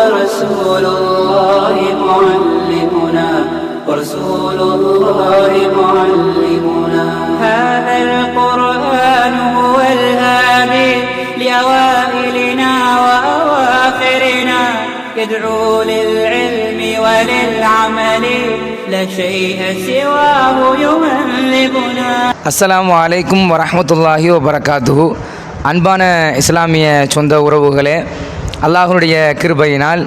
ورسول الله معلمنا ورسول الله معلمنا هذا القرآن هو الهادي لأوائلنا وأواخرنا يدعو للعلم وللعمل لا شيء سواه يهذبنا அஸ்ஸலாமு அலைக்கும் வரஹ்மத்துல்லாஹி வபரகாத்துஹு அன்பான இஸ்லாமிய சொந்த உறவுகளே அல்லாஹனுடைய கிருபையினால்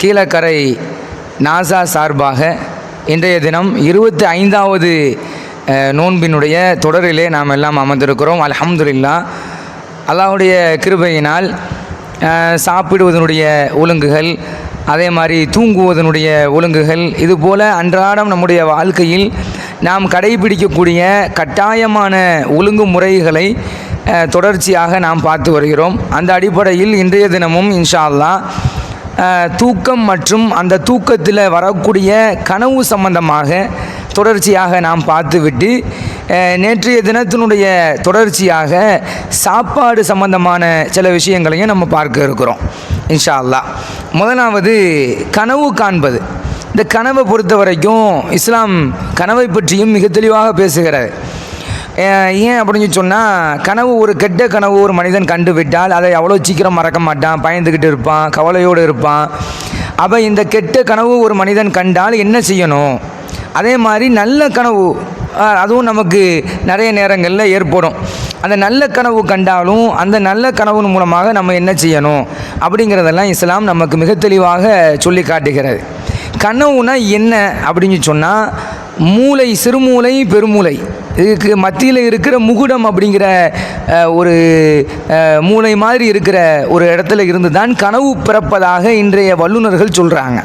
கீழக்கரை நாசா சார்பாக இன்றைய தினம் இருபத்தி ஐந்தாவது நோன்பினுடைய தொடரிலே நாம் எல்லாம் அமர்ந்திருக்கிறோம். அலமதுல்லா அல்லாஹுடைய கிருபையினால் சாப்பிடுவதனுடைய ஒழுங்குகள் அதே மாதிரி தூங்குவதனுடைய ஒழுங்குகள் இதுபோல் அன்றாடம் நம்முடைய வாழ்க்கையில் நாம் கடைபிடிக்கக்கூடிய கட்டாயமான ஒழுங்குமுறைகளை முறைகளை தொடர்ச்சியாக நாம் பார்த்து வருகிறோம். அந்த அடிப்படையில் இன்றைய தினமும் இன்ஷா அல்லா தூக்கம் மற்றும் அந்த தூக்கத்தில் வரக்கூடிய கனவு சம்பந்தமாக தொடர்ச்சியாக நாம் பார்த்துவிட்டு நேற்றைய தினத்தினுடைய தொடர்ச்சியாக சாப்பாடு சம்பந்தமான சில விஷயங்களையும் நம்ம பார்க்க இருக்கிறோம் இன்ஷா அல்லாஹ் முதலாவது கனவு காண்பது. இந்த கனவை பொறுத்த வரைக்கும் இஸ்லாம் கனவை பற்றியும் மிக தெளிவாக பேசுகிறது. ஏன் அப்படின்னு சொன்னால் கனவு ஒரு கெட்ட கனவு ஒரு மனிதன் கண்டு விட்டால் அதை அவ்வளோ சீக்கிரம் மறக்க மாட்டான் பயந்துக்கிட்டு இருப்பான் கவலையோடு இருப்பான். அப்போ இந்த கெட்ட கனவு ஒரு மனிதன் கண்டால் என்ன செய்யணும்? அதே மாதிரி நல்ல கனவு அதுவும் நமக்கு நிறைய நேரங்களில் ஏற்படும். அந்த நல்ல கனவு கண்டாலும் அந்த நல்ல கனவு மூலமாக நம்ம என்ன செய்யணும்? அப்படிங்கிறதெல்லாம் இஸ்லாம் நமக்கு மிக தெளிவாக சொல்லி காட்டுகிறது. கனவுனா என்ன அப்படின்னு சொன்னால் மூளை சிறுமூளை பெருமூளை இதுக்கு மத்தியில் இருக்கிற முகுடம் அப்படிங்கிற ஒரு மூளை மாதிரி இருக்கிற ஒரு இடத்துல இருந்து தான் கனவு பிறப்பதாக இன்றைய வல்லுநர்கள் சொல்கிறாங்க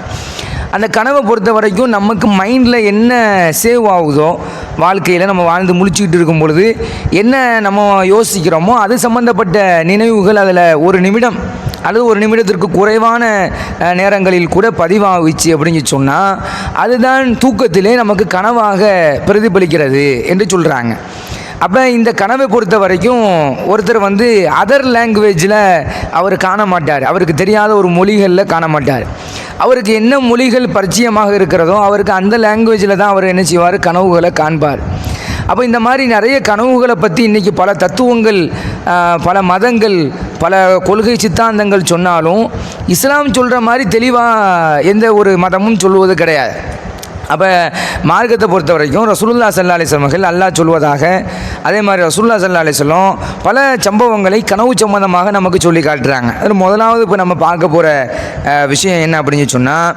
அந்த கனவை பொறுத்த வரைக்கும் நமக்கு மைண்டில் என்ன சேவ் ஆகுதோ வாழ்க்கையில் நம்ம வாழ்ந்து முழிச்சுக்கிட்டு இருக்கும் பொழுது என்ன நம்ம யோசிக்கிறோமோ அது சம்மந்தப்பட்ட நினைவுகள் அதில் ஒரு நிமிடம் அல்லது ஒரு நிமிடத்திற்கு குறைவான நேரங்களில் கூட பதிவாகிச்சு அப்படின்னு சொன்னால் அதுதான் தூக்கத்திலே நமக்கு கனவாக பிரதிபலிக்கிறது என்று சொல்கிறாங்க அப்போ இந்த கனவை பொறுத்த வரைக்கும் ஒருத்தர் வந்து அதர் லாங்குவேஜில் அவர் காண மாட்டார் அவருக்கு தெரியாத ஒரு மொழிகளில் காண மாட்டார் அவருக்கு என்ன மொழிகள் பரிச்சயமாக இருக்கிறதோ அவருக்கு அந்த லாங்குவேஜில் தான் அவர் என்ன செய்வார்? கனவுகளை காண்பார். அப்போ இந்த மாதிரி நிறைய கனவுகளை பற்றி இன்றைக்கி பல தத்துவங்கள் பல மதங்கள் பல கொள்கை சித்தாந்தங்கள் சொன்னாலும் இஸ்லாம் சொல்கிற மாதிரி தெளிவாக எந்த ஒரு மதமும் சொல்லுவது கிடையாது. அப்போ மார்க்கத்தை பொறுத்த வரைக்கும் ரசூல்லா சல்லா அலிஸ்லமர்கள் அல்லாஹ் சொல்வதாக அதே மாதிரி ரசூல்லா சல்லா அலிஸ்லம் பல சம்பவங்களை கனவு சம்பந்தமாக நமக்கு சொல்லி காட்டுறாங்க. அதில் முதலாவது இப்போ நம்ம பார்க்க போகிற விஷயம் என்ன அப்படின்னு சொன்னால்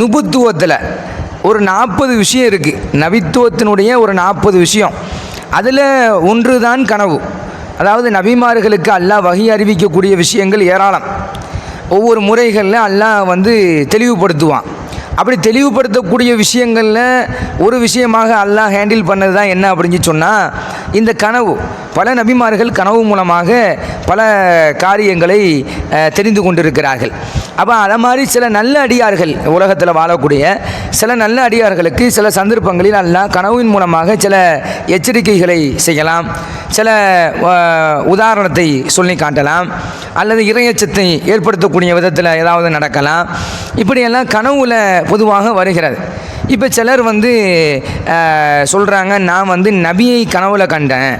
நுபுத்துவத்தில் ஒரு நாற்பது விஷயம் இருக்குது நவித்துவத்தினுடைய ஒரு நாற்பது விஷயம். அதில் ஒன்று தான் கனவு. அதாவது நபிமார்களுக்கு அல்லாஹ் வகி அறிவிக்கக்கூடிய விஷயங்கள் ஏராளம். ஒவ்வொரு முறைகளில் அல்லாஹ் வந்து தெளிவுபடுத்துவான். அப்படி தெளிவுபடுத்தக்கூடிய விஷயங்களில் ஒரு விஷயமாக அல்லாஹ் ஹேண்டில் பண்ணது தான் என்ன அப்படின்னு சொன்னால் இந்த கனவு பல நபிமார்கள் கனவு மூலமாக பல காரியங்களை தெரிந்து கொண்டிருக்கிறார்கள். அப்போ அதை மாதிரி சில நல்ல அடியார்கள் உலகத்தில் வாழக்கூடிய சில நல்ல அடியார்களுக்கு சில சந்தர்ப்பங்களில் அல்லாஹ் கனவின் மூலமாக சில எச்சரிக்கைகளை செய்யலாம். சில உதாரணத்தை சொல்லி காட்டலாம். அல்லது இறையச்சத்தை ஏற்படுத்தக்கூடிய விதத்தில் ஏதாவது நடக்கலாம். இப்படியெல்லாம் கனவுல பொதுவாக வருகிறது. இப்போ சிலர் வந்து சொல்கிறாங்க நான் வந்து நபியை கனவுல கண்டேன்.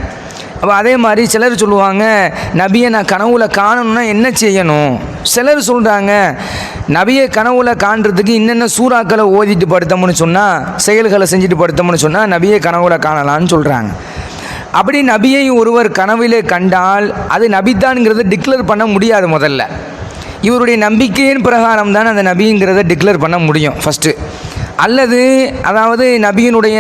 அப்போ அதே மாதிரி சிலர் சொல்லுவாங்க நபியை நான் கனவுல காணணும்னா என்ன செய்யணும்? சிலர் சொல்கிறாங்க நபியை கனவுல காண்றதுக்கு என்னென்ன சூறாக்களை ஓதிட்டு படுத்தோம்னு சொன்னால் செயல்களை செஞ்சுட்டு படுத்தோம்னு சொன்னால் நபியை கனவுல காணலாம்னு சொல்கிறாங்க அப்படி நபியை ஒருவர் கனவிலே கண்டால் அது நபித்தான்ங்கிறத டிக்ளேர் பண்ண முடியாது முதல்ல. இவருடைய நம்பிக்கையின் பிரகாரம் தான் அந்த நபிங்கிறத டிக்ளேர் பண்ண முடியும். ஃபஸ்ட்டு அல்லது அதாவது நபியினுடைய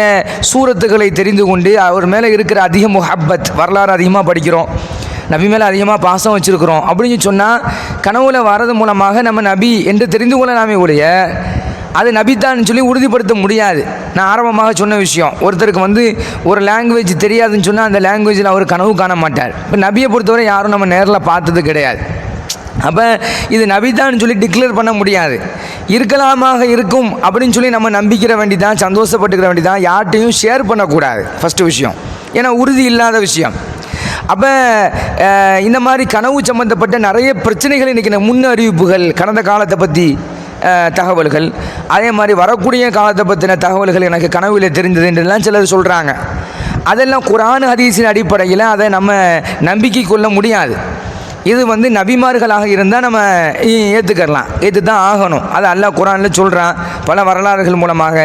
சூரத்துக்களை தெரிந்து கொண்டு அவர் மேலே இருக்கிற அதிக முஹப்பத் வரலாறு அதிகமாக படிக்கிறோம். நபி மேலே அதிகமாக பாசம் வச்சுருக்கிறோம். அப்படின்னு சொன்னால் கனவுல வர்றது மூலமாக நம்ம நபி என்று தெரிந்து கொள்ளலாமே ஒழிய அது நபித்தான்னு சொல்லி உறுதிப்படுத்த முடியாது. நான் ஆரம்பமாக சொன்ன விஷயம் ஒருத்தருக்கு வந்து ஒரு லாங்குவேஜ் தெரியாதுன்னு சொன்னால் அந்த லாங்குவேஜில் அவர் கனவு காண மாட்டார். இப்போ நபியை பொறுத்தவரை யாரும் நம்ம நேரில் பார்த்தது கிடையாது. அப்போ இது நபிதான்னு சொல்லி டிக்ளேர் பண்ண முடியாது. இருக்கலாமாக இருக்கும் அப்படின்னு சொல்லி நம்ம நம்பிக்கிற வேண்டிதான் சந்தோஷப்பட்டுக்கிற வேண்டிதான் யார்கிட்டையும் ஷேர் பண்ணக்கூடாது. ஃபஸ்ட்டு விஷயம். ஏன்னா உறுதி இல்லாத விஷயம். அப்போ இந்த மாதிரி கனவு சம்மந்தப்பட்ட நிறைய பிரச்சனைகள் இன்றைக்கி முன் அறிவிப்புகள் கடந்த காலத்தை பற்றி தகவல்கள். அதே மாதிரி வரக்கூடிய காலத்தை பற்றின தகவல்கள் எனக்கு கனவில் தெரிந்தது என்றெல்லாம் சிலர் சொல்கிறாங்க அதெல்லாம் குரான் ஹதீஸின் அடிப்படையில் அதை நம்ம நம்பிக்கை கொள்ள முடியாது. இது வந்து நபிமார்களாக இருந்தால் நம்ம ஏற்றுக்கரலாம் ஏற்று தான் ஆகணும். அது அல்லாஹ் குரானில் சொல்கிறான் பல வரலாறுகள் மூலமாக.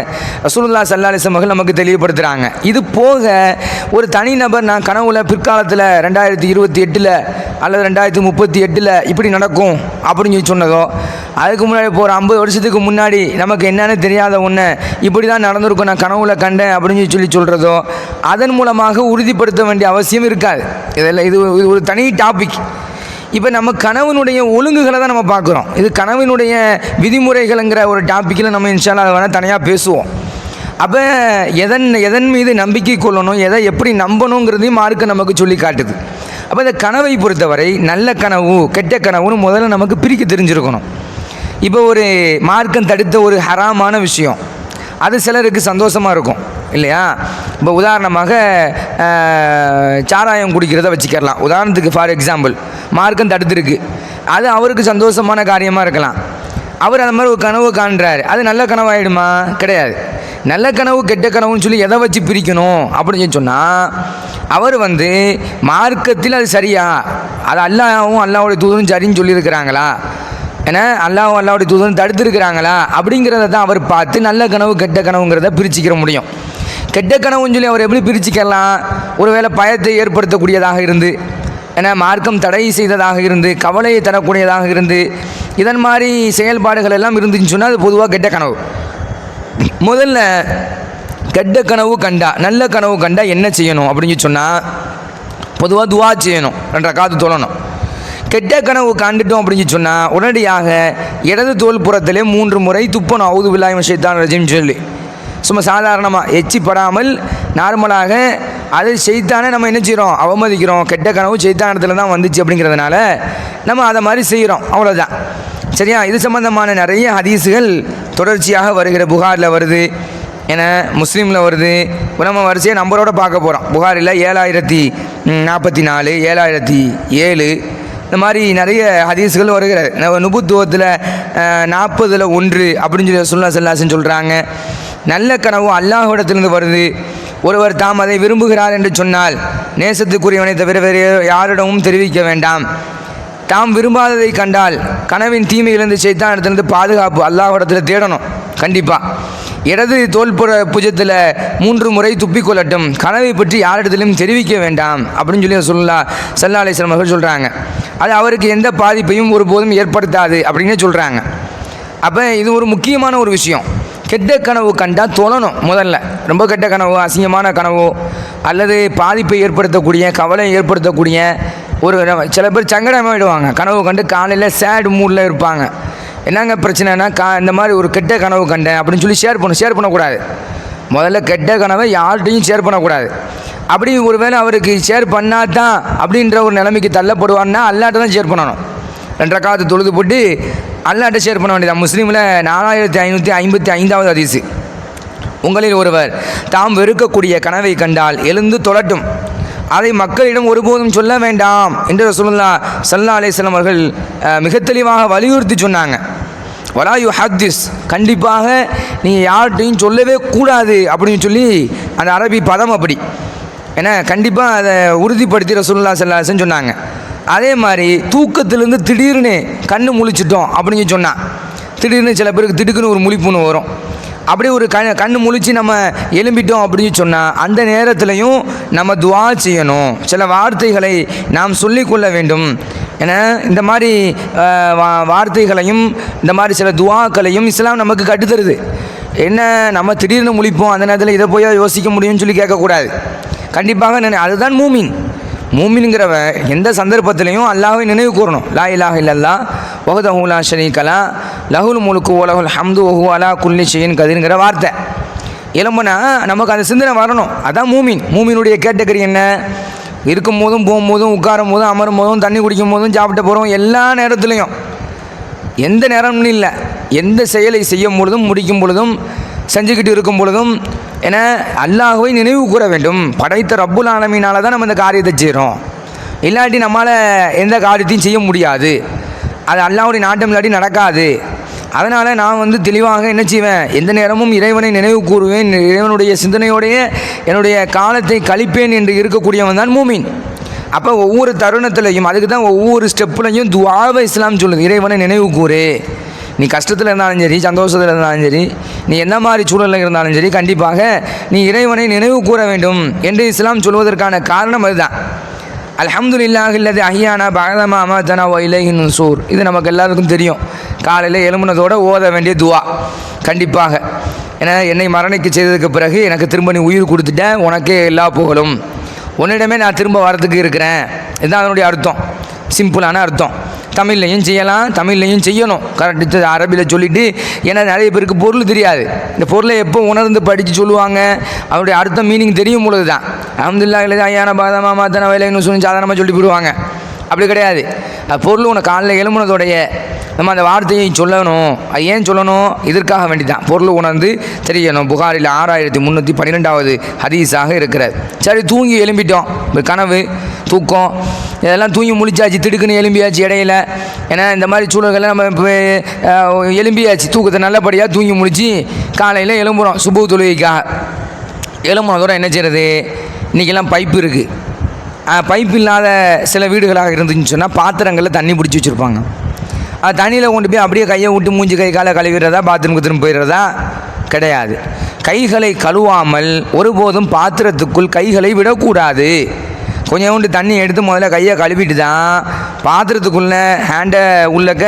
ரசூலுல்லா சல்லா மகள் நமக்கு தெளிவுபடுத்துகிறாங்க இது போக ஒரு தனிநபர் நான் கனவுல பிற்காலத்தில் ரெண்டாயிரத்தி இருபத்தி எட்டில் அல்லது ரெண்டாயிரத்தி முப்பத்தி எட்டில் இப்படி நடக்கும் அப்படின்னு சொல்லி சொன்னதோ அதுக்கு முன்னாடி இப்போ ஒரு ஐம்பது வருஷத்துக்கு முன்னாடி நமக்கு என்னென்னு தெரியாத ஒன்று இப்படி தான் நடந்திருக்கும் நான் கனவுல கண்டேன் அப்படின்னு சொல்லி சொல்கிறதோ அதன் மூலமாக உறுதிப்படுத்த வேண்டிய அவசியம் இருக்காது. இதெல்லாம் இது இது ஒரு தனி டாபிக் இப்போ நம்ம கனவினுடைய ஒழுங்குகளை தான் நம்ம பார்க்குறோம். இது கனவினுடைய விதிமுறைகள்ங்கிற ஒரு டாப்பிக்கில் நம்ம இன்ஷால்லா அதை வேணால் தனியாக பேசுவோம். அப்போ எதன் எதன் மீது நம்பிக்கை கொள்ளணும் எதை எப்படி நம்பணுங்கிறதையும் மார்க்கு நமக்கு சொல்லி காட்டுது. அப்போ இந்த கனவை பொறுத்தவரை நல்ல கனவு கெட்ட கனவுன்னு முதல்ல நமக்கு பிரிக்க தெரிஞ்சிருக்கணும். இப்போ ஒரு மார்க்கம் தடுத்த ஒரு ஹராமான விஷயம். அது சிலருக்கு சந்தோஷமாக இருக்கும் இல்லையா? இப்போ உதாரணமாக சாராயம் குடிக்கிறத வச்சுக்கலாம் உதாரணத்துக்கு ஃபார் எக்ஸாம்பிள் மார்க்கம் தடுத்துருக்கு. அது அவருக்கு சந்தோஷமான காரியமாக இருக்கலாம். அவர் அந்த மாதிரி ஒரு கனவு காண்றாரு. அது நல்ல கனவாயிடுமா? கிடையாது. நல்ல கனவு கெட்ட கனவுன்னு சொல்லி எதை வச்சு பிரிக்கணும் அப்படின்னு சொன்னால் அவர் வந்து மார்க்கத்தில் அது சரியா? அது அல்லாவும் அல்லாவுடைய தூதரும் சரின்னு சொல்லியிருக்கிறாங்களா? ஏன்னா அல்லாஹ் அல்லாவுடைய தூதரும் தடுத்துருக்கிறாங்களா? அப்படிங்கிறத தான் அவர் பார்த்து நல்ல கனவு கெட்ட கனவுங்கிறத பிரிச்சுக்கிற முடியும். கெட்ட கனவுன்னு சொல்லி அவர் எப்படி பிரிச்சுக்கலாம்? ஒருவேளை பயத்தை ஏற்படுத்தக்கூடியதாக இருந்து என மார்க்கம் தடை செய்ததாக இருந்து கவலையை தரக்கூடியதாக இருந்து இதன் மாதிரி செயல்பாடுகள் எல்லாம் இருந்துச்சுன்னு சொன்னால் அது பொதுவாக கெட்ட கனவு. முதல்ல கெட்ட கனவு கண்டா நல்ல கனவு கண்டா என்ன செய்யணும் அப்படின்னு சொன்னால் பொதுவாக துவா செய்யணும் ரெண்டரை காத்து தொழணும். கெட்ட கனவு காண்டுட்டோம் அப்படின்னு சொன்னால் உடனடியாக இடது தோல் புறத்திலே மூன்று முறை துப்பணும். அவுது விழாய் விஷயத்தான் ரஜின்னு சொல்லி. சும்மா சாதாரணமாக எச்சிப்படாமல் நார்மலாக அது செய்தானே நம்ம என்ன செய்கிறோம் அவமதிக்கிறோம். கெட்ட கனவு செய்தானத்தில் தான் வந்துச்சு அப்படிங்கிறதுனால நம்ம அதை மாதிரி செய்கிறோம் அவ்வளோதான் சரியா? இது சம்பந்தமான நிறைய ஹதீஸுகள் தொடர்ச்சியாக வருகிற புகாரில் வருது. என முஸ்லீமில் வருது. நம்ம வரிசையாக நம்பரோட பார்க்க போகிறோம் புகாரில் ஏழாயிரத்தி நாற்பத்தி நாலு ஏழாயிரத்தி ஏழு இந்த மாதிரி நிறைய ஹதீஸ்கள் வருகிறது. நம்ம நுபுத்துவத்தில் நாற்பதில் ஒன்று அப்படின்னு சொல்லி சொல்லா செல்லாசன் சொல்கிறாங்க நல்ல கனவு அல்லாஹிடத்திலிருந்து வருது. ஒருவர் தாம் அதை விரும்புகிறார் என்று சொன்னால் நேசத்துக்குரியவனை தவிர வேறு யாரிடமும் தெரிவிக்க வேண்டாம். தாம் விரும்பாததை கண்டால் கனவின் தீமையிலிருந்து செய்தான் இடத்துலேருந்து பாதுகாப்பு அல்லாஹிடத்தில் தேடணும். கண்டிப்பாக இடது தோல்புற புஜத்தில் மூன்று முறை துப்பிக்கொள்ளட்டும். கனவை பற்றி யாரிடத்திலும் தெரிவிக்க வேண்டாம். அப்படின்னு சொல்லி சொல்லா சல்லா அலிஸ்லாம் அவர்கள் சொல்கிறாங்க அது அவருக்கு எந்த பாதிப்பையும் ஒருபோதும் ஏற்படுத்தாது அப்படின்னு சொல்கிறாங்க அப்போ இது ஒரு முக்கியமான ஒரு விஷயம். கெட்ட கனவு கண்டால் தொழணும் முதல்ல. ரொம்ப கெட்ட கனவு அசிங்கமான கனவு அல்லது பாதிப்பை ஏற்படுத்தக்கூடிய கவலை ஏற்படுத்தக்கூடிய ஒரு சில பேர் சங்கடமாயிடுவாங்க. கனவு கண்டு காலையில் சேடு மூடில் இருப்பாங்க. என்னங்க பிரச்சனைனா கா இந்த மாதிரி ஒரு கெட்ட கனவு கண்டேன் அப்படின்னு சொல்லி ஷேர் பண்ண ஷேர் பண்ணக்கூடாது. முதல்ல கெட்ட கனவை யார்கிட்டையும் ஷேர் பண்ணக்கூடாது. அப்படி ஒருவேளை அவருக்கு ஷேர் பண்ணாதான் அப்படின்ற ஒரு நிலைமைக்கு தள்ளப்படுவான்னா அல்லாட்ட தான் ஷேர் பண்ணணும். ரெண்டரை காலத்து தொழுது போட்டு அல்லாட்ட ஷேர் பண்ண வேண்டியதான் முஸ்லீமில் நாலாயிரத்தி ஐநூற்றி ஐம்பத்தி ஐந்தாவது அதிசு உங்களில் ஒருவர் தாம் வெறுக்கக்கூடிய கனவை கண்டால் எழுந்து தொழட்டும். அதை மக்களிடம் ஒருபோதும் சொல்ல வேண்டாம் என்று ரசூலுல்லா சல்லா அலிஸ்லாம் அவர்கள் மிக தெளிவாக வலியுறுத்தி சொன்னாங்க. வலா யு ஹத்திஸ் கண்டிப்பாக நீங்கள் யார்கிட்டையும் சொல்லவே கூடாது அப்படின்னு சொல்லி அந்த அரபி பதம் அப்படி. ஏன்னா கண்டிப்பாக அதை உறுதிப்படுத்தி ரசூலுல்லா சல்லா சொன்னாங்க. அதே மாதிரி தூக்கத்திலேருந்து திடீர்னு கண்ணு முழிச்சிட்டோம் அப்படின்னு சொன்னான் திடீர்னு சில பேருக்கு திடுக்குன்னு ஒரு முழிப்புன்னு வரும். அப்படியே ஒரு கண் கண்ணு முழிச்சு நம்ம எழும்பிட்டோம் அப்படின்னு சொன்னால் அந்த நேரத்துலையும் நம்ம துவா செய்யணும். சில வார்த்தைகளை நாம் சொல்லிக்கொள்ள வேண்டும். ஏன்னா இந்த மாதிரி வா- வார்த்தைகளையும் இந்த மாதிரி சில துவாக்களையும் இஸ்லாம் நமக்கு கட்டுத்தருது என்ன நம்ம திடீர்னு முழிப்போம் அந்த நேரத்தில் இதை போய் யோசிக்க முடியும்னு சொல்லி கேட்கக்கூடாது. கண்டிப்பாக நான் அதுதான் மூமின். மூமின்கிறவன் எந்த சந்தர்ப்பத்திலையும் அல்லாஹை நினைவு கூறணும். லா இலாஹ இல்லல்லா வஹதஹு ஷரீகலா லஹுல் முழுக்கு ஓலகுல் ஹம்து வஹு அலா குல்லி ஷையின் கதிர்ங்கிற வார்த்தை. இளம்பனா நமக்கு அந்த சிந்தனை வரணும். அதான் மூமின். மூமினுடைய கேட்டகரி என்ன? இருக்கும் போதும் போகும்போதும் உட்காரும் போதும் அமரும் போதும் தண்ணி குடிக்கும் போதும் சாப்பிட்ட போகிறோம் எல்லா நேரத்துலையும். எந்த நேரம்னு இல்லை. எந்த செயலை செய்யும் பொழுதும் முடிக்கும் பொழுதும் செஞ்சுக்கிட்டு இருக்கும் பொழுதும் என அல்லாஹுவை நினைவு கூற வேண்டும். படைத்த ரப்புல் ஆலமீனால தான் நம்ம இந்த காரியத்தை செய்கிறோம் இல்லாட்டி நம்மளால் எந்த காரியத்தையும் செய்ய முடியாது. அது அல்லாஹுடைய நாட்டம் இல்லாட்டி நடக்காது. அதனால் நான் வந்து தெளிவாக என்ன செய்வேன் எந்த நேரமும் இறைவனை நினைவு கூறுவேன். இறைவனுடைய சிந்தனையோடைய என்னுடைய காலத்தை கழிப்பேன் என்று இருக்கக்கூடியவன் தான் மூமின். அப்போ ஒவ்வொரு தருணத்திலையும் அதுக்கு தான் ஒவ்வொரு ஸ்டெப்லையும் துவாவை இஸ்லாம் சொல்லுது. இறைவனை நினைவு கூறு. நீ கஷ்டத்தில் இருந்தாலும் சரி சந்தோஷத்தில் இருந்தாலும் சரி நீ என்ன மாதிரி சூழலில் இருந்தாலும் சரி கண்டிப்பாக நீ இறைவனை நினைவு கூற வேண்டும் என்று இஸ்லாம் சொல்வதற்கான காரணம் அதுதான். அல்ஹம்துலில்லாஹ் இல்லது அஹியானா பகதமா அமாத்தனா ஓ இலகின் சூர் இது நமக்கு எல்லாருக்கும் தெரியும். காலையில் எலும்புனதோடு ஓத வேண்டிய துவா. கண்டிப்பாக. ஏன்னா என்னை மரணிக்க செய்ததுக்கு பிறகு எனக்கு திரும்ப நீ உயிர் கொடுத்துட்டேன் உனக்கே எல்லா புகழும். உன்னிடமே நான் திரும்ப வரதுக்கு இருக்கிறேன். இதுதான் அதனுடைய அர்த்தம். சிம்பிளான அர்த்தம். தமிழ்லையும் செய்யலாம் தமிழ்லையும் செய்யணும். கரெக்ட் அரபியில் சொல்லிவிட்டு ஏன்னா நிறைய பேருக்கு பொருள் தெரியாது. இந்த பொருளை எப்போ உணர்ந்து படித்து சொல்லுவாங்க அவருடைய அர்த்தம் மீனிங் தெரியும் பொழுது தான் அஹமதுல்லா இல்லை ஐயான பாதமா மாத்தன வேலைன்னு சொல்லி சாதாரணமாக சொல்லி போடுவாங்க அப்படி கிடையாது. பொருள் உனக்கு காலையில் எழுமுனதோடைய நம்ம அந்த வார்த்தையை சொல்லணும். அது ஏன் சொல்லணும்? இதற்காக வேண்டி தான் பொருள் உணர்ந்து தெரியணும். புகாரில் ஆறாயிரத்தி முந்நூற்றி பன்னிரெண்டாவது ஹதீஸாக இருக்கிறது. சரி தூங்கி எழும்பிட்டோம். இப்போ கனவு தூக்கம் இதெல்லாம் தூங்கி முழிச்சாச்சு திடுக்குன்னு எலும்பியாச்சு இடையில. ஏன்னா இந்த மாதிரி சூழல்களை நம்ம இப்போ எலும்பியாச்சு தூக்கத்தை நல்லபடியாக தூங்கி முடிச்சு காலையில் எழும்புறோம். சுபு தொழுகைக்காக. எலும்புனதோட என்ன செய்கிறது இன்றைக்கெல்லாம் பைப்பு இருக்குது பைப் இல்லாத சில வீடுகளாக இருந்துச்சுன்னு சொன்னால் பாத்திரங்களில் தண்ணி பிடிச்சி வச்சுருப்பாங்க. தண்ணியில் கொண்டு போய் அப்படியே கையை விட்டு மூஞ்சி கை காலை கழுவிடுறதா பாத்ரூம் திரும்ப போயிடுறதா? கிடையாது. கைகளை கழுவாமல் ஒருபோதும் பாத்திரத்துக்குள் கைகளை விடக்கூடாது. கொஞ்சோண்டு தண்ணி எடுத்து முதல்ல கையை கழுவிட்டு தான் பாத்திரத்துக்குள்ளே ஹேண்டை உள்ளக்க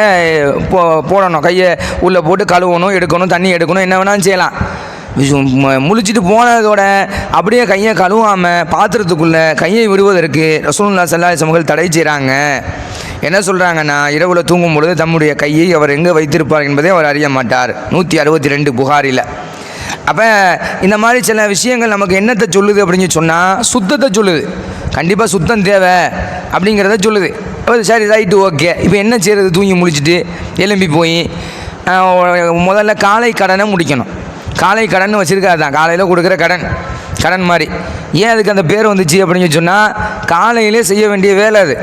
போ போடணும். கையை உள்ளே போட்டு கழுவணும் எடுக்கணும் தண்ணி எடுக்கணும் என்ன வேணாலும் செய்யலாம். முழிச்சிட்டு போனதோட அப்படியே கையை கழுவாமல் பாத்திரத்துக்குள்ளே கையை விடுவதற்கு ரசூல்லா சல்லா சமூகங்கள் தடை செய்கிறாங்க என்ன சொல்கிறாங்கன்னா இரவில் தூங்கும் பொழுது தம்முடைய கையை அவர் எங்கே வைத்திருப்பார் என்பதை அவர் அறிய மாட்டார். நூற்றி அறுபத்தி ரெண்டு புகாரில். அப்போ இந்த மாதிரி சில விஷயங்கள் நமக்கு என்னத்தை சொல்லுது அப்படின்னு சொன்னால் சுத்தத்தை சொல்லுது. கண்டிப்பாக சுத்தம் தேவை அப்படிங்கிறத சொல்லுது. சரி ரைட்டு ஓகே. இப்போ என்ன செய்கிறது தூங்கி முழிச்சிட்டு எலும்பி போய் முதல்ல காலை கடனை முடிக்கணும். காலை கடன் வச்சுருக்காது தான். காலையில் கொடுக்குற கடன். கடன் மாதிரி. ஏன் அதுக்கு அந்த பேர் வந்துச்சு அப்படின்னு சொன்னால் காலையிலே செய்ய வேண்டிய வேலை அது.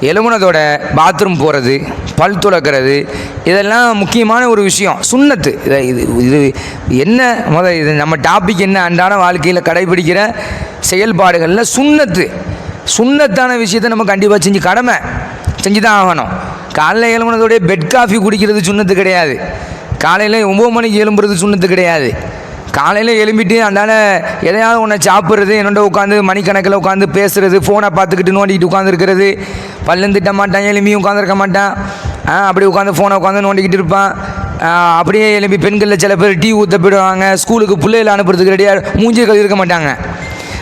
எலும்புனதோட பாத்ரூம் போகிறது பல் துளக்கிறது இதெல்லாம் முக்கியமான ஒரு விஷயம். சுண்ணத்து. இதை இது இது என்ன முத இது நம்ம டாபிக் என்ன அன்றாட வாழ்க்கையில் கடைபிடிக்கிற செயல்பாடுகளில் சுண்ணத்து. சுண்ணத்தான விஷயத்தை நம்ம கண்டிப்பாக செஞ்சு கடமை. செஞ்சு தான் ஆகணும். காலையில் எழும்புனதோடைய பெட் காஃபி குடிக்கிறது சுண்ணத்து கிடையாது. காலையில் ஒம்பது மணிக்கு எழும்புறது சுண்ணத்து கிடையாது. காலையில் எழும்பிட்டு அதனால் எதையாவது ஒன்று சாப்பிட்றது என்னோட உட்காந்து மணிக்கணக்கில் உட்காந்து பேசுகிறது ஃபோனை பார்த்துக்கிட்டு நோண்டிக்கிட்டு உட்காந்துருக்கிறது பல்லும் திட்ட மாட்டான் எலும்பியும் உட்காந்துருக்க மாட்டான். அப்படி உட்காந்து ஃபோனை உட்காந்து நோண்டிக்கிட்டு இருப்பான். அப்படியே எலும்பி பெண்களில் சில பேர் டீ ஊற்ற போயிடுவாங்க ஸ்கூலுக்கு பிள்ளைகளை அனுப்புறதுக்கு ரெடியாக மூஞ்சி கழுவி இருக்க மாட்டாங்க.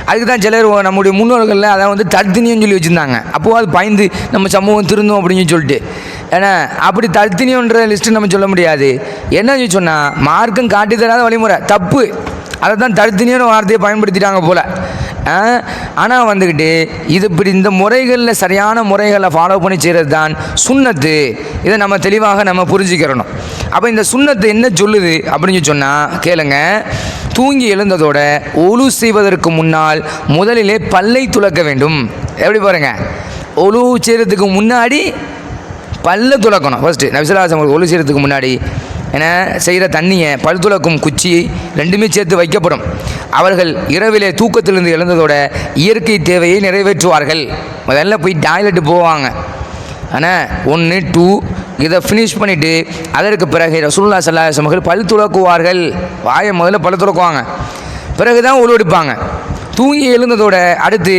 அதுக்கு தான் சிலர் ஓ- நம்முடைய முன்னோர்கள்லாம் அதை வந்து தடுத்தினியும் சொல்லி வச்சுருந்தாங்க. அப்போது அது பயந்து நம்ம சமூகம் திருந்தோம் அப்படின்னு சொல்லிட்டு. ஏன்னா அப்படி தர்த்தினியன்ற லிஸ்ட்டு நம்ம சொல்ல முடியாது. என்ன சொன்னால் மார்க்கம் காட்டி தராத வழிமுறை தப்பு. அதை தான் தர்த்தினியன்ற வார்த்தையை பயன்படுத்திட்டாங்க போல். ஆனால் வந்துக்கிட்டு இது இப்படி இந்த முறைகளில் சரியான முறைகளை ஃபாலோ பண்ணி செய்கிறது தான் சுண்ணத்து. இதை நம்ம தெளிவாக நம்ம புரிஞ்சுக்கிறணும். அப்போ இந்த சுண்ணத்து என்ன சொல்லுது அப்படின்னு சொன்னால் கேளுங்க. தூங்கி எழுந்ததோட ஒலு செய்வதற்கு முன்னால் முதலிலே பல்லை துலக்க வேண்டும். எப்படி பாருங்க? ஒலு செய்கிறதுக்கு முன்னாடி பல்ல துலக்கணும் ஃபர்ஸ்ட்டு நபிசலாசம் ஒலு செய்கிறதுக்கு முன்னாடி ஏன்னா செய்கிற தண்ணியை பல் துலக்கும் குச்சி ரெண்டுமே சேர்த்து வைக்கப்படும். அவர்கள் இரவிலே தூக்கத்திலிருந்து எழுந்ததோட இயற்கை தேவையை நிறைவேற்றுவார்கள். முதல்ல போய் டாய்லெட்டு போவாங்க. ஆனால் ஒன்று டூ இதை ஃபினிஷ் பண்ணிவிட்டு அதற்கு பிறகு ரசூல்லா சல்லாசமர்கள் அவர்கள் பல் துலக்குவார்கள். வாயை முதல்ல பல் துளக்குவாங்க பிறகு தான் உருவெடுப்பாங்க தூங்கி எழுந்ததோட அடுத்து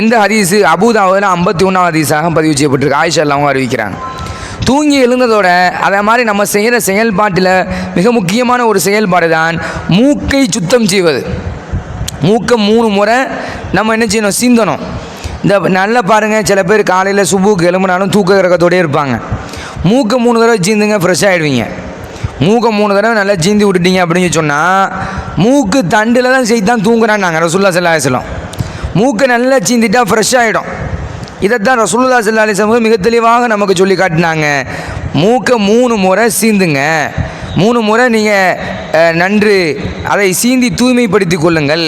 எந்த ஹதீஸு? அபூதாவில் ஐம்பத்தி ஒன்றாம் ஹதீஸாக பதிவு செய்யப்பட்டிருக்கு. ஆயிஷா அவங்க அறிவிக்கிறாங்க. தூங்கி எழுந்ததோட அதே மாதிரி நம்ம செய்கிற செயல்பாட்டில் மிக முக்கியமான ஒரு செயல்பாடு தான் மூக்கை சுத்தம் செய்வது. மூக்கை மூணு முறை நம்ம என்ன செய்யணும்? சிந்தணும். இந்த நல்லா பாருங்கள் சில பேர் காலையில் சுபுக்கு எலும்புனாலும் தூக்க இறக்கத்தோடயே இருப்பாங்க. மூக்கை மூணு தடவை சீந்துங்க ஃப்ரெஷ் ஆகிடுவீங்க மூக்கை மூணு தடவை நல்லா சீந்தி விட்டுட்டீங்க அப்படின்னு சொன்னால் மூக்கு தண்டில் தான் செய்து தான் தூங்குறான்னாங்க ரசுல்லா செல்லாசலம் மூக்கை நல்லா சீந்திட்டா ஃப்ரெஷ் ஆகிடும் இதைத்தான் ரசூல்லா சல்லா அலிஸ்லாம் மிக தெளிவாக நமக்கு சொல்லி காட்டினாங்க. மூக்கை மூணு முறை சீந்துங்க. மூணு முறை நீங்கள் நன்று அதை சீந்தி தூய்மைப்படுத்தி கொள்ளுங்கள்.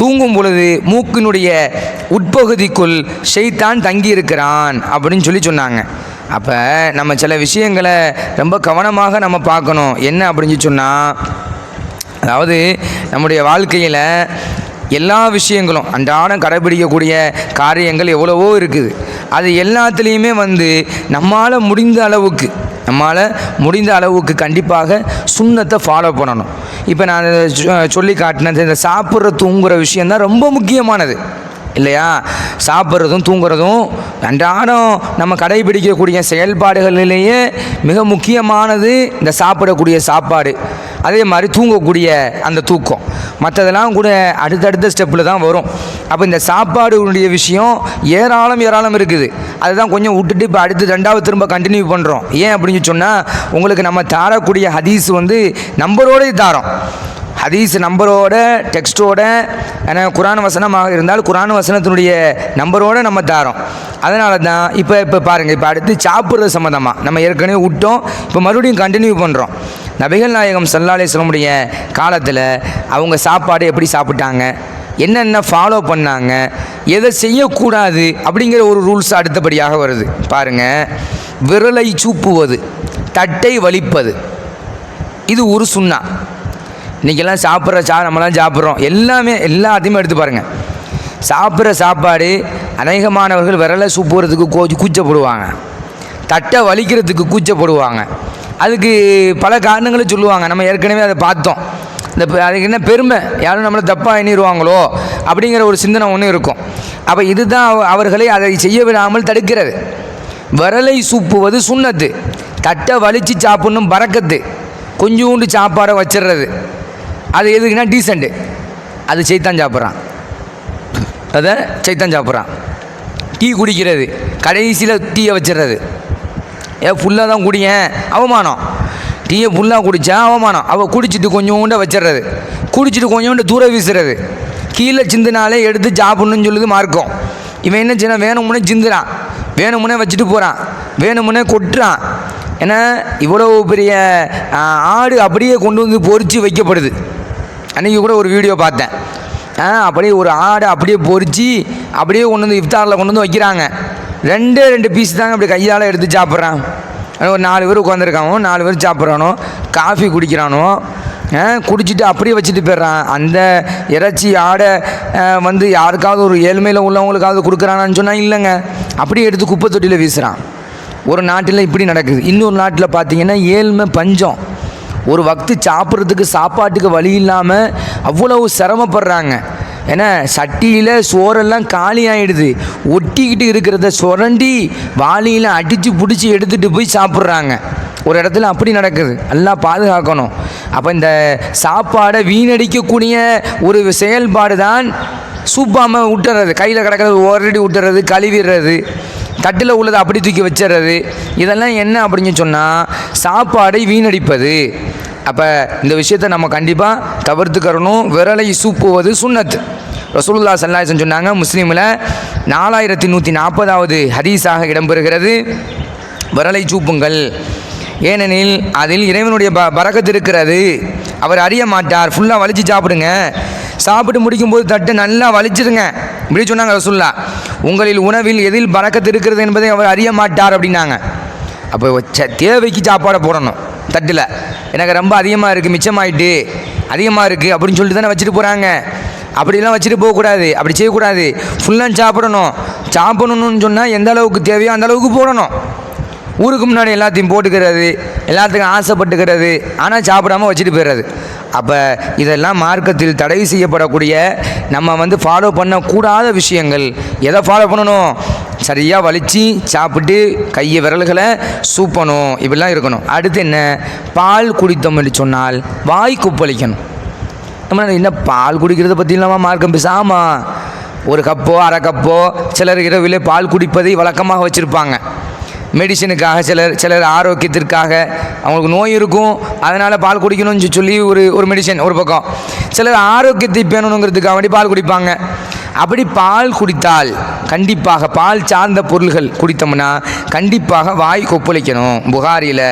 தூங்கும் பொழுது மூக்கினுடைய உட்பகுதிக்குள் ஷெய்தான் தங்கியிருக்கிறான் அப்படின்னு சொல்லி சொன்னாங்க. அப்போ நம்ம சில விஷயங்களை ரொம்ப கவனமாக நம்ம பார்க்கணும். என்ன அப்படின்னு சொன்னால் அதாவது நம்முடைய வாழ்க்கையில் எல்லா விஷயங்களும் அன்றாடம் கடைபிடிக்கக்கூடிய காரியங்கள் எவ்வளவோ இருக்குது. அது எல்லாத்துலேயுமே வந்து நம்மளால் முடிந்த அளவுக்கு நம்மளால் முடிந்த அளவுக்கு கண்டிப்பாக சுண்ணத்தை ஃபாலோ பண்ணணும். இப்போ நான் சொ- சொல்லி காட்டினது இந்த சாப்பிட்ற தூங்குற விஷயந்தான் ரொம்ப முக்கியமானது. இல்லையா? சாப்பிட்றதும் தூங்குறதும் அன்றாடம் நம்ம கடைபிடிக்கக்கூடிய செயல்பாடுகளிலேயே மிக முக்கியமானது இந்த சாப்பிடக்கூடிய சாப்பாடு. அதே மாதிரி தூங்கக்கூடிய அந்த தூக்கம். மற்றதெல்லாம் கூட அடுத்தடுத்த ஸ்டெப்பில் தான் வரும். அப்போ இந்த சாப்பாடுடைய விஷயம் ஏராளம் ஏராளம் இருக்குது. அதுதான் கொஞ்சம் விட்டுட்டு இப்போ அடுத்து ரெண்டாவது திரும்ப கண்டினியூ பண்ணுறோம் ஏன் அப்படின்னு சொன்னால் உங்களுக்கு நம்ம தாரக்கூடிய ஹதீஸ் வந்து நம்பரோடய தாரோம். ஹதீஸ் நம்பரோட டெக்ஸ்ட்டோட ஏன்னா குரான் வசனமாக இருந்தால் குரான் வசனத்தினுடைய நம்பரோடு நம்ம தாரோம். அதனால தான் இப்போ இப்போ பாருங்கள் இப்போ அடுத்து சாப்பிட்றது சம்மந்தமாக நம்ம ஏற்கனவே விட்டோம் இப்போ மறுபடியும் கண்டினியூ பண்ணுறோம் நபிகள் நாயகம் சல்லாலே சொல்லமுடைய காலத்தில் அவங்க சாப்பாடு எப்படி சாப்பிட்டாங்க என்னென்ன ஃபாலோ பண்ணாங்க எதை செய்யக்கூடாது அப்படிங்கிற ஒரு ரூல்ஸ் அடுத்தபடியாக வருது. பாருங்கள் விரலை சூப்புவது தட்டை வலிப்பது இது ஒரு சுண்ணா. இன்றைக்கெல்லாம் சாப்பிட்ற சா நம்மலாம் சாப்பிட்றோம். எல்லாமே எல்லாத்தையுமே எடுத்து பாருங்கள் சாப்பிட்ற சாப்பாடு அநேகமானவர்கள் விரலை சூப்புறதுக்கு கோ கூச்சப்படுவாங்க. தட்டை வலிக்கிறதுக்கு கூச்சப்படுவாங்க. அதுக்கு பல காரணங்களை சொல்லுவாங்க. நம்ம ஏற்கனவே அதை பார்த்தோம். இந்த அதுக்கு என்ன பெருமை? யாரும் நம்மளை தப்பாக எண்ணிடுவாங்களோ? அப்படிங்கிற ஒரு சிந்தனை ஒன்று இருக்கும். அப்போ இதுதான் அவ- அவர்களை அதை செய்ய விடாமல் தடுக்கிறது. விரலை சூப்புவது சுண்ணத்து. தட்டை வலித்து சாப்பிடணும் பறக்கத்து. கொஞ்சோண்டு சாப்பாடை வச்சிடுறது. அது எதுக்குன்னா டீசெண்ட்டு அது சைத்தான் சாப்பிட்றான். அதை சைத்தான் சாப்பிட்றான். டீ குடிக்கிறது. கடைசியில் டீயை வச்சிடுறது ஏ ஃபுல்லாக தான் குடியேன் அவமானம். டீயை ஃபுல்லாக குடித்தா அவமானம். அவள் குடிச்சிட்டு கொஞ்சோண்டு வச்சிடுறது குடிச்சிட்டு கொஞ்சோண்டு தூர வீசுறது. கீழே சிந்தினாலே எடுத்து சாப்பிட்ணுன்னு சொல்லுது மார்க்கம். இவன் என்ன சின்ன வேணுமுன்னே சிந்துறான். வேணும்னே வச்சுட்டு போகிறான் வேணும்னே கொட்டுறான். ஏன்னா இவ்வளோ பெரிய ஆடு அப்படியே கொண்டு வந்து பொறிச்சு வைக்கப்படுது. அன்றைக்கி கூட ஒரு வீடியோ பார்த்தேன். அப்படியே ஒரு ஆடை அப்படியே பொறிச்சு அப்படியே கொண்டு வந்து இஃப்தாரில் கொண்டு வந்து வைக்கிறாங்க. ரெண்டே ரெண்டு பீஸ் தாங்க அப்படி கையால் எடுத்து சாப்பிட்றான். ஒரு நாலு பேர் உட்காந்துருக்கானோ நாலு பேர் சாப்பிட்றானோ காஃபி குடிக்கிறானோ குடிச்சிட்டு அப்படியே வச்சுட்டு போயிடுறான். அந்த இறைச்சி ஆடை வந்து யாருக்காவது ஒரு ஏழ்மையில் உள்ளவங்களுக்காவது கொடுக்குறானான்னு சொன்னால் இல்லைங்க. அப்படியே எடுத்து குப்பை தொட்டியில் வீசுகிறான் ஒரு நாட்டில் இப்படி நடக்குது. இன்னொரு நாட்டில் பார்த்தீங்கன்னா ஏழ்மை பஞ்சம். ஒரு வக்து சாப்பிட்றதுக்கு சாப்பாட்டுக்கு வழி இல்லாமல் அவ்வளவு சிரமப்படுறாங்க. ஏன்னா சட்டியில் சோறெல்லாம் காலி ஆகிடுது ஒட்டிக்கிட்டு இருக்கிறத சுரண்டி வாளியில் அடித்து பிடிச்சி எடுத்துகிட்டு போய் சாப்பிட்றாங்க. ஒரு இடத்துல அப்படி நடக்குது. எல்லாம் பாதுகாக்கணும். அப்போ இந்த சாப்பாடை வீணடிக்கக்கூடிய ஒரு செயல்பாடு தான் சூப்பாமல் விட்டுறது கையில் கிடக்கிறது ஓரடி விட்டுறது கழுவிடுறது தட்டில் உள்ளதை அப்படி தூக்கி வச்சிடுறது. இதெல்லாம் என்ன அப்படின்னு சொன்னால் சாப்பாடை வீணடிப்பது. அப்போ இந்த விஷயத்தை நம்ம கண்டிப்பாக தவிர்த்துக்கிறணும். விரலை சூப்புவது சுண்ணத்து. ரசூலுல்லா சல்லாஹன் சொன்னாங்க முஸ்லீமில் நாலாயிரத்தி நூற்றி நாற்பதாவது ஹதீஸாக இடம்பெறுகிறது விரலை சூப்புங்கள். ஏனெனில் அதில் இறைவனுடைய ப பறக்கத்து இருக்கிறது. அவர் அறிய மாட்டார். ஃபுல்லாக வலிச்சு சாப்பிடுங்க. சாப்பிட்டு முடிக்கும்போது தட்டு நல்லா வலிச்சிருங்க. இப்படி சொன்னாங்க ரசூல்லா உங்களில் உணவில் எதில் பறக்கத்து இருக்கிறது என்பதை அவர் அறிய மாட்டார் அப்படின்னாங்க. அப்போ தேவைக்கு சாப்பாடை போடணும் தட்டில். எனக்கு ரொம்ப அதிகமாக இருக்குது மிச்சமாயிட்டு. அதிகமாக இருக்குது அப்படின்னு சொல்லிட்டு தானே வச்சுட்டு போகிறாங்க அப்படிலாம் வச்சுட்டு போகக்கூடாது அப்படி செய்யக்கூடாது. ஃபுல்லாக சாப்பிடணும். சாப்பிடணும்னு சொன்னால் எந்த அளவுக்கு தேவையோ அந்த அளவுக்கு போடணும். ஊருக்கு முன்னாடி எல்லாத்தையும் போட்டுக்கிறது எல்லாத்துக்கும் ஆசைப்பட்டுக்கிறது ஆனால் சாப்பிடாம வச்சுட்டு போயிடுறது. அப்போ இதெல்லாம் மார்க்கத்தில் தடை செய்யப்படக்கூடிய நம்ம வந்து ஃபாலோ பண்ணக்கூடாத விஷயங்கள். எதை ஃபாலோ பண்ணணும்? சரியாக வலித்து சாப்பிட்டு கையை விரல்களை சூப்பணும். இப்படிலாம் இருக்கணும். அடுத்து என்ன? பால் குடித்தோம் என்று சொன்னால் வாய் குப்பளிக்கணும். நம்ம என்ன பால் குடிக்கிறத பற்றி இல்லாமல் மார்க்கம் பேச ஆமாம் ஒரு கப்போ அரை கப்போ சிலர் இரவிலே பால் குடிப்பதை வழக்கமாக வச்சுருப்பாங்க. மெடிசனுக்காக சிலர் சிலர் ஆரோக்கியத்திற்காக அவங்களுக்கு நோய் இருக்கும். அதனால் பால் குடிக்கணும்னு சொல்லி ஒரு ஒரு மெடிசன் ஒரு பக்கம். சிலர் ஆரோக்கியத்தை பேணணுங்கிறதுக்காக வேண்டி பால் குடிப்பாங்க. அப்படி பால் குடித்தால் கண்டிப்பாக பால் சார்ந்த பொருள்கள் குடித்தோம்னா கண்டிப்பாக வாய் கொப்புளிக்கணும். புகாரியில்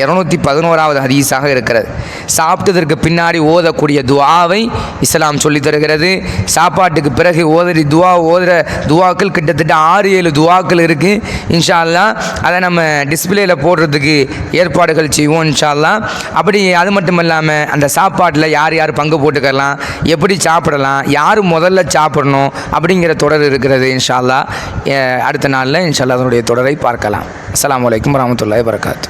இரநூத்தி பதினோராவது ஹதீஸாக இருக்கிறது. சாப்பிட்டதற்கு பின்னாடி ஓதக்கூடிய துவாவை இஸ்லாம் சொல்லித் தருகிறது. சாப்பாட்டுக்கு பிறகு ஓதறி துவா ஓதுற துவாக்கள் கிட்டத்தட்ட ஆறு ஏழு துவாக்கள் இருக்குது இன்ஷால்லா அதை நம்ம டிஸ்பிளேயில் போடுறதுக்கு ஏற்பாடுகள் செய்வோம் இன்ஷால்லா அப்படி அது மட்டும் இல்லாமல் அந்த சாப்பாட்டில் யார் யார் பங்கு போட்டுக்கலாம் எப்படி சாப்பிடலாம் யார் முதல்ல சாப்பிடணும் அப்படிங்கிற தொடர் இருக்கிறது இன்ஷால்லா அடுத்த நாளில் இன்ஷால்லா அதனுடைய தொடரை பார்க்கலாம். அஸ்ஸலாமு அலைக்கும் வரஹ்மத்துல்லாஹி வரகாத்து